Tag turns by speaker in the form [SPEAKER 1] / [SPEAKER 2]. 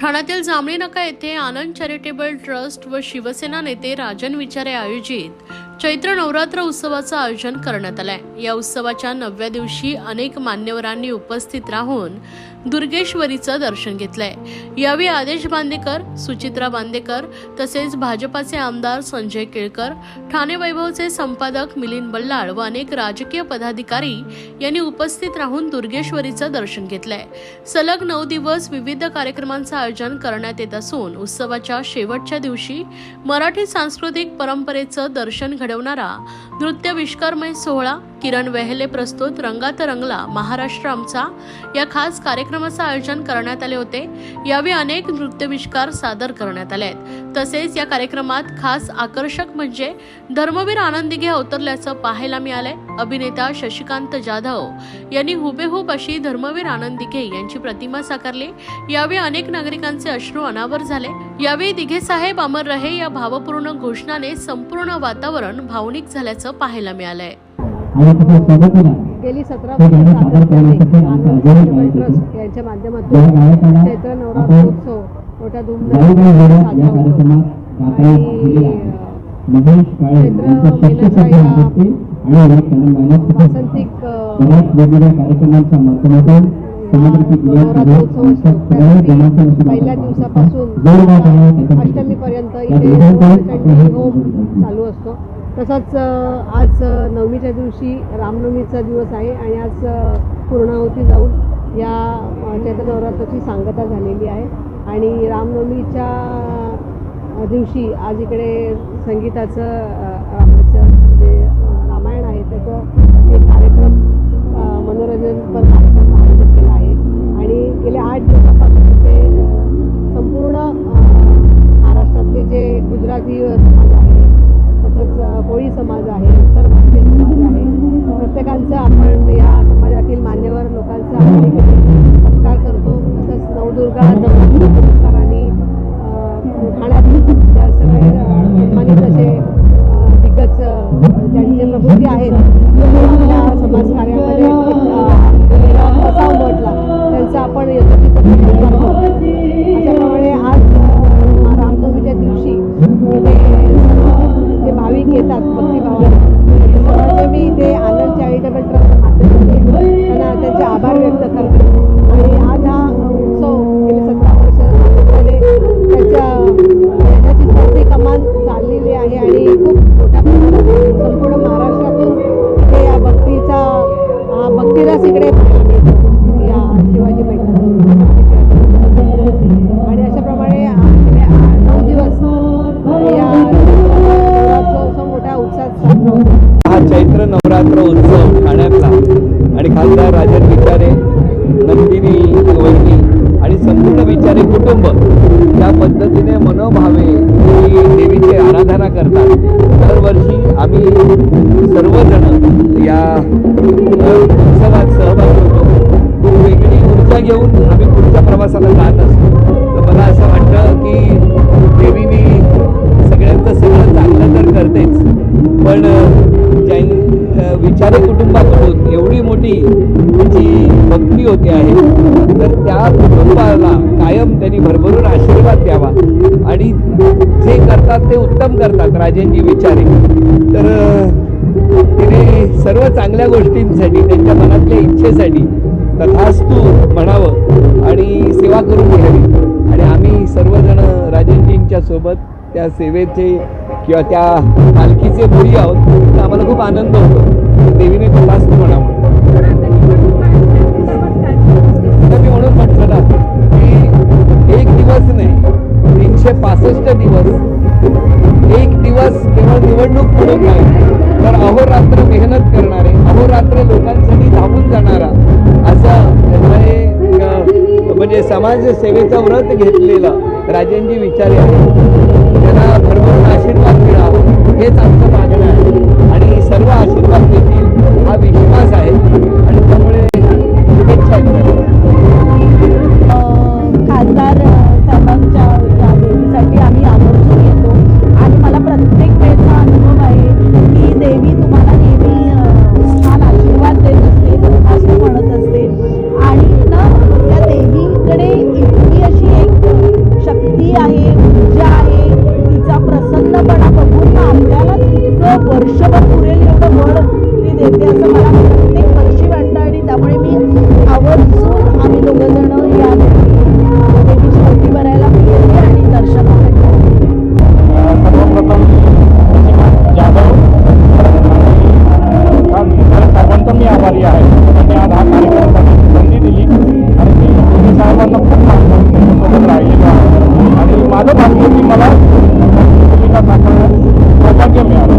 [SPEAKER 1] ठाण्यातील जांभळी नाका येथे आनंद चॅरिटेबल ट्रस्ट व शिवसेना नेते राजन विचारे आयोजित चैत्र नवरात्र उत्सवाचं आयोजन करण्यात आलंय. या उत्सवाच्या नवव्या दिवशी अनेक मान्यवरांनी उपस्थित राहून दुर्गेश्वरीचं दर्शन घेतलंय. यावेळी आदेश बांदेकर सुचित्रा बांदेकर तसेच भाजपाचे आमदार संजय केळकर ठाणे वैभवचे संपादक मिलिंद बल्लाळ व अनेक राजकीय पदाधिकारी यांनी उपस्थित राहून दुर्गेश्वरीचं दर्शन घेतलंय. सलग नऊ दिवस विविध कार्यक्रमांचं आयोजन करण्यात येत असून उत्सवाच्या शेवटच्या दिवशी मराठी सांस्कृतिक परंपरेचं दर्शन घडवणारा नृत्य विश्वकर्मय सोहळा किरण वेहले प्रस्तुत रंगात रंगला महाराष्ट्र आमचा. या खास कार्यक्रमाचं आयोजन करण्यात आले होते. यावेळी अनेक नृत्यविष्कार सादर करण्यात आले आहेत. तसेच या कार्यक्रमात खास आकर्षक म्हणजे धर्मवीर आनंदिगे अवतरल्याचं पाहायला मिळालंय. अभिनेता शशिकांत जाधव यांनी हुबेहूब अशी धर्मवीर आनंदिगे यांची प्रतिमा साकारली. यावेळी अनेक नागरिकांचे अश्रू अनावर झाले. यावेळी दिघे साहेब अमर रहे या भावपूर्ण घोषणाने संपूर्ण वातावरण भावनिक झाल्याचं पाहायला मिळालंय.
[SPEAKER 2] आणि तिथे सोबतीला गेली सतरा वर्ष सातत्याने. यांच्या माध्यमातून चैत्र नवरात्रोत्सव मोठ्या धुमधाम
[SPEAKER 3] महेश काळे आणि वासंतिक
[SPEAKER 2] बऱ्याच
[SPEAKER 3] वेगवेगळ्या कार्यक्रमांच्या माध्यमातून
[SPEAKER 2] नवरात्रोत्सव असतो त्यासाठी पहिल्या दिवसापासून अष्टमीपर्यंत इथे दोघांचा
[SPEAKER 3] होम
[SPEAKER 2] चालू असतो तसाच आज नवमीच्या दिवशी रामनवमीचा दिवस आहे आणि आज पूर्णाहुती जाऊन या अ, चैत्र नवरात्राची सांगता झालेली आहे आणि रामनवमीच्या दिवशी आज इकडे संगीताचं अ, रामाचं जे रामायण आहे त्याचं एक कार्यक्रम अ, मनोरंजनपर कार्यक्रम आयोजित केला आहे. ज्यांचे आहेत. आपल्या समाजकार्यामध्ये
[SPEAKER 3] पद्धतीने मनोभावे ही देवीची आराधना करतात. दरवर्षी आम्ही सर्वजण या उत्सवात सहभागी होतो. खूप वेगळी ऊर्जा घेऊन आम्ही पुढच्या प्रवासाला जात असतो. तर मला असं वाटतं की देवीने सगळ्यांचं सगळं चांगलं तर करतेच. पण ज्यां विचारी विचारे कुटुंबाकडून एवढी मोठी जी भक्ती होती आहे तर त्या कुटुंबाला कायम त्यांनी भरभरून आशीर्वाद द्यावा. आणि जे करतात ते उत्तम करतात राजेंजी विचारे. तर तिने सर्व चांगल्या गोष्टींसाठी त्यांच्या मनातल्या इच्छेसाठी तथास्तू म्हणावं आणि सेवा करून घ्यावी. आणि आम्ही सर्वजण राजेंजींच्या सोबत त्या सेवेचे किंवा त्या पालखीचे मुली आहोत तर आम्हाला खूप आनंद होतो. देवीने तथास्तू म्हणावं. तीनशे पासष्ट दिवस. एक दिवस केवळ निवडणूक म्हणून नाही तर अहोरात्र मेहनत करणारे अहोरात्र लोकांसाठी धावून जाणारा असं हे, म्हणजे समाजसेवेचं व्रत घेतलेलं राजेंजी विचारे आहे. त्यांना भरभरून आशीर्वाद मिळावा हेच आमचं मागणं आहे. आणि सर्व आशीर्वाद देतील हा विश्वास आहे. आणि
[SPEAKER 4] वर्षभर पुरेल एवढं बळ मी देते असं मला प्रत्येक वर्षी वाटतं आणि त्यामुळे मी आवर्जून आम्ही दोघंजण या देवीची मूर्ती भरायला येते आणि मी
[SPEAKER 5] आहे आणि मी आणि माझं भाग्य मला साकारण्यात मिळालं.